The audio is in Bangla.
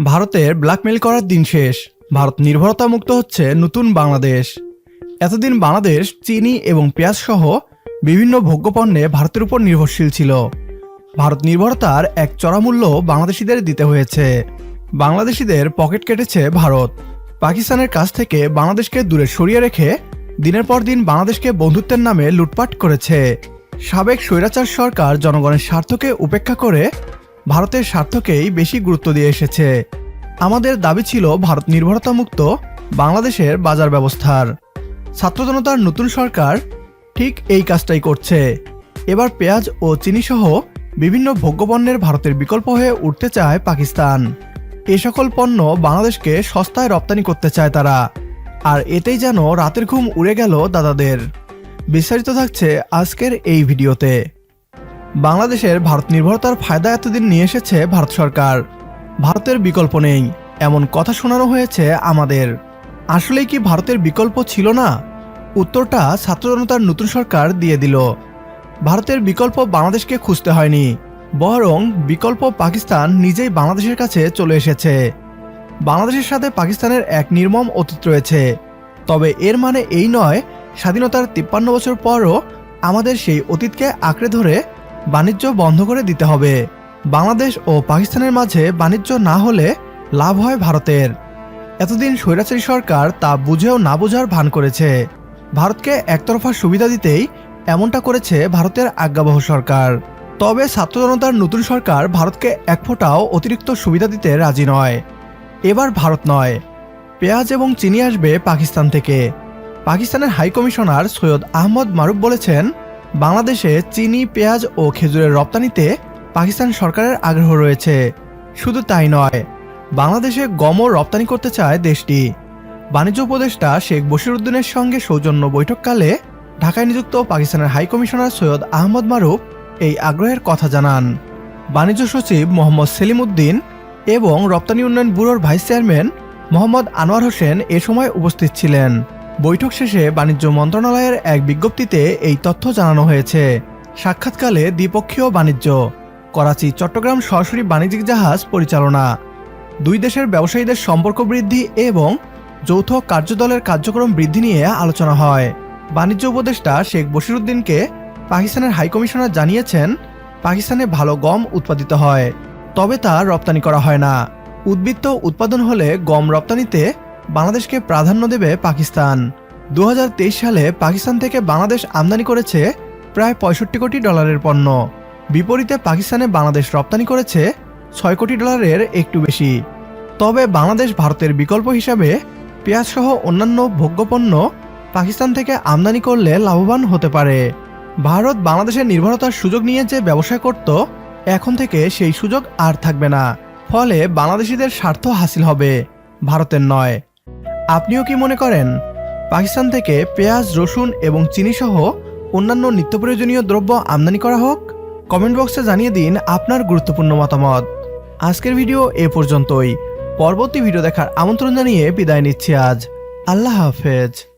ভারতের ব্ল্যাকমেল করার দিন শেষ। ভারত নির্ভরতা মুক্ত হচ্ছে নতুন বাংলাদেশ। এতদিন বাংলাদেশ, চিনি এবং পেঁয়াজ সহ বিভিন্ন ভোগ্যপণ্যে ভারতের উপর নির্ভরশীল ছিল। ভারত নির্ভরতার এক চড়া মূল্য বাংলাদেশিদের দিতে হয়েছে। বাংলাদেশিদের পকেট কেটেছে ভারত। পাকিস্তানের কাছ থেকে বাংলাদেশকে দূরে সরিয়ে রেখে দিনের পর দিন বাংলাদেশকে বন্ধুত্বের নামে লুটপাট করেছে। সাবেক স্বৈরাচার সরকার জনগণের স্বার্থকে উপেক্ষা করে ভারতের স্বার্থকেই বেশি গুরুত্ব দিয়ে এসেছে। আমাদের দাবি ছিল ভারত নির্ভরতা মুক্ত বাংলাদেশের বাজার ব্যবস্থার। ছাত্র জনতার নতুন সরকার ঠিক এই কাজটাই করছে। এবার পেঁয়াজ ও চিনি সহ বিভিন্ন ভোগ্যপণ্যের ভারতের বিকল্প হয়ে উঠতে চায় পাকিস্তান। এ সকল পণ্য বাংলাদেশকে সস্তায় রপ্তানি করতে চায় তারা। আর এতেই যেন রাতের ঘুম উড়ে গেল দাদাদের। বিস্তারিত থাকছে আজকের এই ভিডিওতে। বাংলাদেশের ভারত নির্ভরতার ফায়দা এতদিন নিয়ে এসেছে ভারত সরকার। ভারতের বিকল্প নেই। এমন কথা শোনানো হয়েছে আমাদের। আসলেই কি ভারতের বিকল্প ছিল না? উত্তরটা ছাত্র জনতার নতুন সরকার দিয়ে দিল। ভারতের বিকল্প বাংলাদেশকে খুঁজতে হয়নি। বরং বিকল্প পাকিস্তান নিজেই বাংলাদেশের কাছে চলে এসেছে। বাংলাদেশের সাথে পাকিস্তানের এক নির্মম অতীত রয়েছে। তবে এর মানে এই নয়, স্বাধীনতার তিপ্পান্ন বছর পরও আমাদের সেই অতীতকে আঁকড়ে ধরে বাণিজ্য বন্ধ করে দিতে হবে। বাংলাদেশ ও পাকিস্তানের মাঝে বাণিজ্য না হলে লাভ হয় ভারতের। এতদিন স্বৈরাচারী সরকার তা বুঝেও না বোঝার ভান করেছে। ভারতকে একতরফা সুবিধা দিতেই এমনটা করেছে ভারতের আজ্ঞাবহ সরকার। তবে ছাত্র জনতার নতুন সরকার ভারতকে এক ফোঁটাও অতিরিক্ত সুবিধা দিতে রাজি নয়। এবার ভারত নয়। পেঁয়াজ এবং চিনি আসবে পাকিস্তান থেকে। পাকিস্তানের হাইকমিশনার সৈয়দ আহমদ মারুফ বলেছেন বাংলাদেশে চিনি, পেঁয়াজ ও খেজুরের রপ্তানিতে পাকিস্তান সরকারের আগ্রহ রয়েছে। শুধু তাই নয়, বাংলাদেশে গমও রপ্তানি করতে চায় দেশটি। বাণিজ্য উপদেষ্টা শেখ বশিরউদ্দিনের সঙ্গে সৌজন্য বৈঠককালে ঢাকায় নিযুক্ত পাকিস্তানের হাই কমিশনার সৈয়দ আহমদ মারুফ এই আগ্রহের কথা জানান। বাণিজ্য সচিব মোহাম্মদ সেলিম উদ্দিন এবং রপ্তানি উন্নয়ন ব্যুরোর ভাইস চেয়ারম্যান মোহাম্মদ আনোয়ার হোসেন এ সময় উপস্থিত ছিলেন। বৈঠক শেষে বাণিজ্য মন্ত্রণালয়ের এক বিজ্ঞপ্তিতে এই তথ্য জানানো হয়েছে। সাক্ষাৎকালে দ্বিপক্ষীয় বাণিজ্য, করাচি, চট্টগ্রাম সরাসরি বাণিজ্যিক জাহাজ পরিচালনা, দুই দেশের ব্যবসায়ীদের সম্পর্ক বৃদ্ধি এবং যৌথ কার্যদলের কার্যক্রম বৃদ্ধি নিয়ে আলোচনা হয়। বাণিজ্য উপদেষ্টা শেখ বশিরুদ্দিনকে পাকিস্তানের হাইকমিশনার জানিয়েছেন, পাকিস্তানে ভালো গম উৎপাদিত হয়, তবে তা রপ্তানি করা হয় না। উদ্বৃত্ত উৎপাদন হলে গম রপ্তানিতে বাংলাদেশকে প্রাধান্য দেবে পাকিস্তান। দু হাজার তেইশ সালে পাকিস্তান থেকে বাংলাদেশ আমদানি করেছে প্রায় পঁয়ষট্টি কোটি ডলারের পণ্য। বিপরীতে পাকিস্তানে বাংলাদেশ রপ্তানি করেছে ছয় কোটি ডলারের একটু বেশি। তবে বাংলাদেশ ভারতের বিকল্প হিসাবে পেঁয়াজ সহ অন্যান্য ভোগ্যপণ্য পাকিস্তান থেকে আমদানি করলে লাভবান হতে পারে। ভারত বাংলাদেশের নির্ভরতার সুযোগ নিয়ে যে ব্যবসা করত, এখন থেকে সেই সুযোগ আর থাকবে না। ফলে বাংলাদেশিদের স্বার্থ হাসিল হবে, ভারতের নয়। আপনিও কি মনে করেন? পাকিস্তান থেকে পেঁয়াজ, রসুন এবং চিনি সহ অন্যান্য নিত্য প্রয়োজনীয় দ্রব্য আমদানি করা হোক? কমেন্ট বক্সে জানিয়ে দিন আপনার গুরুত্বপূর্ণ মতামত। আজকের ভিডিও এ পর্যন্তই। পরবর্তী ভিডিও দেখার আমন্ত্রণ জানিয়ে বিদায় নিচ্ছি আজ। আল্লাহ হাফেজ।